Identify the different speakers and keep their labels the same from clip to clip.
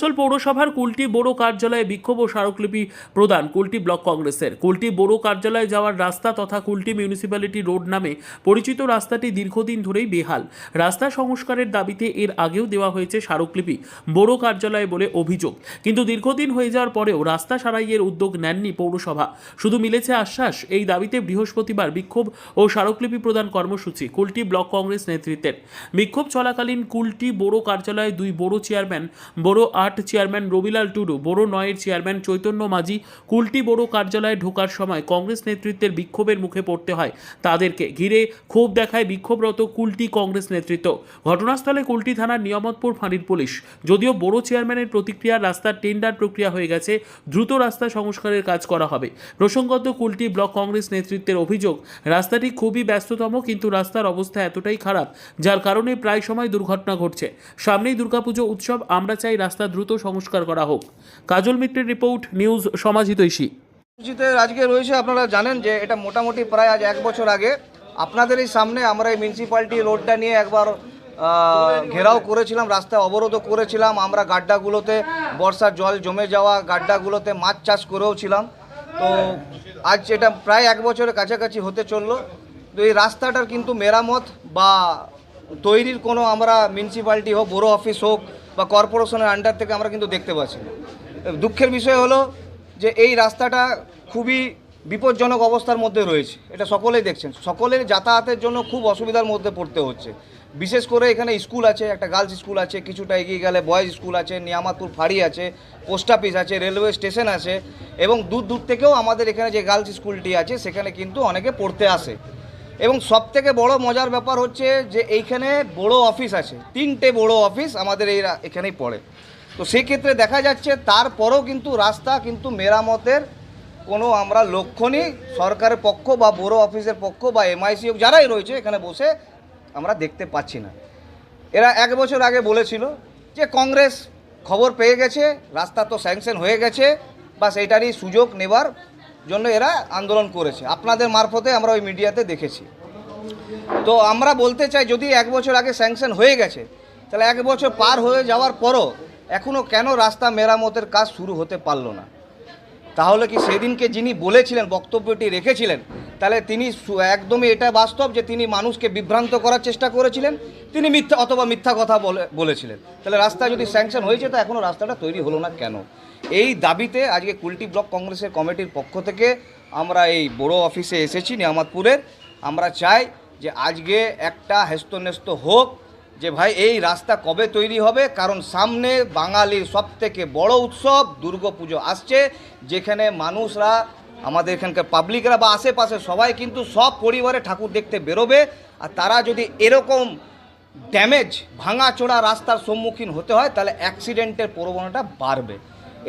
Speaker 1: আসানসোল পৌরসভার কুলটি বড় কার্যালয়ে বিক্ষোভ ও স্মারকলিপি প্রদান কুলটি ব্লক কংগ্রেসের। কুলটি বড় কার্যালয়ে যাওয়ার রাস্তা তথা কুলটি মিউনিসিপ্যালিটি রোড নামে পরিচিত রাস্তাটি দীর্ঘদিন ধরেই বেহাল। রাস্তা সংস্কারের দাবিতে এর আগেও দেওয়া হয়েছে স্মারকলিপি বড় কার্যালয়ে বলে অভিযোগ। কিন্তু দীর্ঘদিন হয়ে যাওয়ার পরেও রাস্তা সারাইয়ের উদ্যোগ নেননি পৌরসভা। শুধু মিলেছে আশ্বাস, এই দাবিতে বৃহস্পতিবার বিক্ষোভ ও স্মারকলিপি প্রদান কর্মসূচি কুলটি ব্লক কংগ্রেস নেতৃত্বের। বিক্ষোভ চলাকালীন কুলটি বড় কার্যালয়ে দুই বড় চেয়ারম্যান বড় আট চেয়ারম্যান রবিলাল টুডু বড় নয়ের চেয়ারম্যান চৈতন্য মাঝি, কুলটি বড় কার্যালয়ে ঢোকার সময় কংগ্রেস নেতৃত্বের বিক্ষোভের মুখে পড়তে হয় তাদেরকে। ঘিরে ক্ষোভ দেখায় বিক্ষোভরত কুলটি কংগ্রেস নেতৃত্ব। ঘটনাস্থলে কুলটি থানার নিয়ামতপুর ফাঁড়ির পুলিশ। যদিও বড় চেয়ারম্যানের প্রতিক্রিয়া রাস্তার টেন্ডার প্রক্রিয়া হয়ে গেছে, দ্রুত রাস্তা সংস্কারের কাজ করা হবে। প্রসঙ্গত, কুলটি ব্লক কংগ্রেস নেতৃত্বের অভিযোগ, রাস্তাটি খুবই ব্যস্ততম কিন্তু রাস্তার অবস্থা এতটাই খারাপ, যার কারণে প্রায় সময় দুর্ঘটনা ঘটছে। সামনেই দুর্গাপুজো উৎসব, আমরা চাই রাস্তা দ্রুত সংস্কার করা হোক। কাজল মিত্রের রিপোর্ট, নিউজ সমাজিতৈষী
Speaker 2: কর্মসূচিতে আজকে রয়েছে, আপনারা জানেন যে এটা মোটামুটি প্রায় আজ এক বছর আগে আপনাদের এই সামনে আমরা এই মিউনিসিপ্যালিটি রোডটা নিয়ে একবার ঘেরাও করেছিলাম রাস্তায় অবরোধও করেছিলাম। আমরা গাড্ডাগুলোতে বর্ষার জল জমে যাওয়া, গাড্ডাগুলোতে মাছ চাষ করেও ছিলাম। তো আজ এটা প্রায় এক বছরের কাছাকাছি হতে চলল। তো এই রাস্তাটার কিন্তু মেরামত বা তৈরির কোনো আমরা মিউনিসিপ্যালিটি হোক বড় অফিস হোক বা কর্পোরেশনের আন্ডার থেকে আমরা কিন্তু দেখতে পাচ্ছি। দুঃখের বিষয় হলো যে এই রাস্তাটা খুবই বিপজ্জনক অবস্থার মধ্যে রয়েছে। এটা সকলেই দেখছেন। সকলের যাতায়াতের জন্য খুব অসুবিধার মধ্যে পড়তে হচ্ছে। বিশেষ করে এখানে স্কুল আছে, একটা গার্লস স্কুল আছে, কিছুটা এগিয়ে গেলে বয়েজ স্কুল আছে, নিয়ামাতপুর ফাঁড়ি আছে পোস্ট অফিস আছে রেলওয়ে স্টেশন আছে এবং দূর দূর থেকেও আমাদের এখানে যে গার্লস স্কুলটি আছে, সেখানে কিন্তু অনেকে পড়তে আসে। এবং সব থেকে বড় মজার ব্যাপার হচ্ছে যে এইখানে বড় অফিস আছে, তিনটে বড় অফিস আমাদের এই এখানেই পড়ে। তো সেক্ষেত্রে দেখা যাচ্ছে তারপরও কিন্তু রাস্তা কিন্তু মেরামতের কোনো আমরা লক্ষণই সরকারের পক্ষ বা বড় অফিসের পক্ষ বা এমআইসি হোক, যারাই রয়েছে এখানে বসে আমরা দেখতে পাচ্ছি না। এরা এক বছর আগে বলেছিল যে কংগ্রেস খবর পেয়ে গেছে, রাস্তা তো স্যাংশন হয়ে গেছে, বা সেইটারই সুযোগ নেবার জন্য এরা আন্দোলন করেছে। আপনাদের মারফতে আমরা ওই মিডিয়াতে দেখেছি। তো আমরা বলতে চাই, যদি এক বছর আগে স্যাংশন হয়ে গেছে, তাহলে এক বছর পার হয়ে যাওয়ার পরও এখনও কেন রাস্তা মেরামতের কাজ শুরু হতে পারল না? তাহলে কি সেদিনকে যিনি বলেছিলেন, বক্তব্যটি রেখেছিলেন, তাহলে তিনি একদমই এটা বাস্তব যে তিনি মানুষকে বিভ্রান্ত করার চেষ্টা করেছিলেন, তিনি মিথ্যা অথবা মিথ্যা কথা বলে বলেছিলেন। তাহলে রাস্তা যদি স্যাংশন হয়েছে, তো এখনও রাস্তাটা তৈরি হলো না কেন? এই দাবিতে আজকে কুলটি ব্লক কংগ্রেসের কমিটির পক্ষ থেকে আমরা এই বড় অফিসে এসেছি, নিয়ামতপুরের। আমরা চাই যে আজকে একটা হেস্তনেস্ত হোক যে ভাই, এই রাস্তা কবে তৈরি হবে? কারণ সামনে বাঙালির সব থেকে বড় উৎসব দুর্গাপুজো আসছে, যেখানে মানুষরা, আমাদের এখানকার পাবলিকরা বা আশেপাশে সবাই কিন্তু সব পরিবারে ঠাকুর দেখতে বেরোবে। আর তারা যদি এরকম ড্যামেজ ভাঙাচোরা রাস্তার সম্মুখীন হতে হয়, তাহলে অ্যাক্সিডেন্টের প্রবণতা বাড়বে।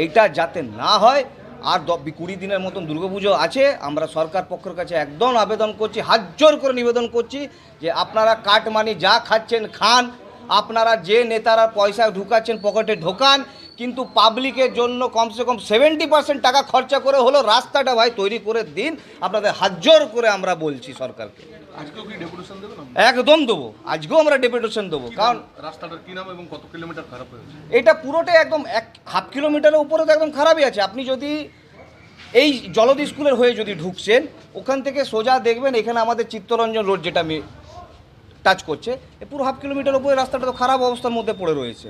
Speaker 2: এইটা যাতে না হয়, আর কুড়ি দিনের মতন দুর্গাপুজো আছে, আমরা সরকার পক্ষের কাছে একদম আবেদন করছি, হাত জোর করে নিবেদন করছি যে আপনারা কাট মানি যা খাচ্ছেন খান, আপনারা যে নেতারা পয়সা ঢুকাচ্ছেন, পকেটে ঢোকান কিন্তু পাবলিকের জন্য কমসে কম সেভেন্টি পার্সেন্ট টাকা খরচা করে হলো রাস্তাটা ভাই তৈরি করে দিন। আপনাদের হাত জোর করে আমরা বলছি সরকারকে? একদম দেবো। আজকেও আমরা ডেপুটেশন দেবো। কারণ
Speaker 3: রাস্তাটার কি নাম এবং কত কিলোমিটার খারাপ হয়েছে?
Speaker 2: এটা পুরোটাই একদম এক হাফ কিলোমিটারের উপরে তো একদম খারাপই আছে। আপনি যদি এই জলদ স্কুলের হয়ে যদি ঢুকছেন ওখান থেকে সোজা দেখবেন এখানে আমাদের চিত্তরঞ্জন রোড যেটা আমি টাচ করছে পুরো হাফ কিলোমিটার উপরে রাস্তাটা তো খারাপ অবস্থার মধ্যে পড়ে রয়েছে।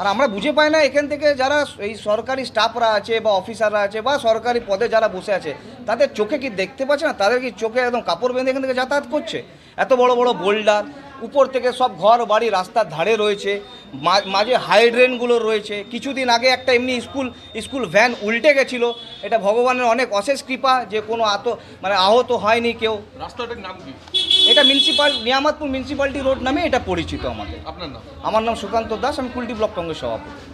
Speaker 2: আর আমরা বুঝে পাই না এখান থেকে যারা এই সরকারি স্টাফরা আছে বা অফিসাররা আছে বা সরকারি পদে যারা বসে আছে, তাদের চোখে কি দেখতে পাচ্ছে না? তাদের কি চোখে একদম কাপড় বেঁধে এখান থেকে যাতায়াত করছে? এত বড় বড় বোল্ডার উপর থেকে সব ঘর বাড়ি রাস্তার ধারে রয়েছে। মাঝে হাই ড্রেনগুলো রয়েছে। কিছুদিন আগে একটা এমনি স্কুল স্কুল ভ্যান উল্টে গেছিল। এটা ভগবানের অনেক অশেষ কৃপা যে কোনো আত মানে আহত হয়নি কেউ।
Speaker 3: রাস্তাটার নাম কি?
Speaker 2: এটা মিউনিসিপাল নিয়ামতপুর মিউনিসিপ্যালিটি রোড নামে এটা পরিচিত আমাদের।
Speaker 3: আপনার নাম?
Speaker 2: আমার নাম সুকান্ত দাস আমি কুলটি ব্লক কংগ্রেস সভাপতি।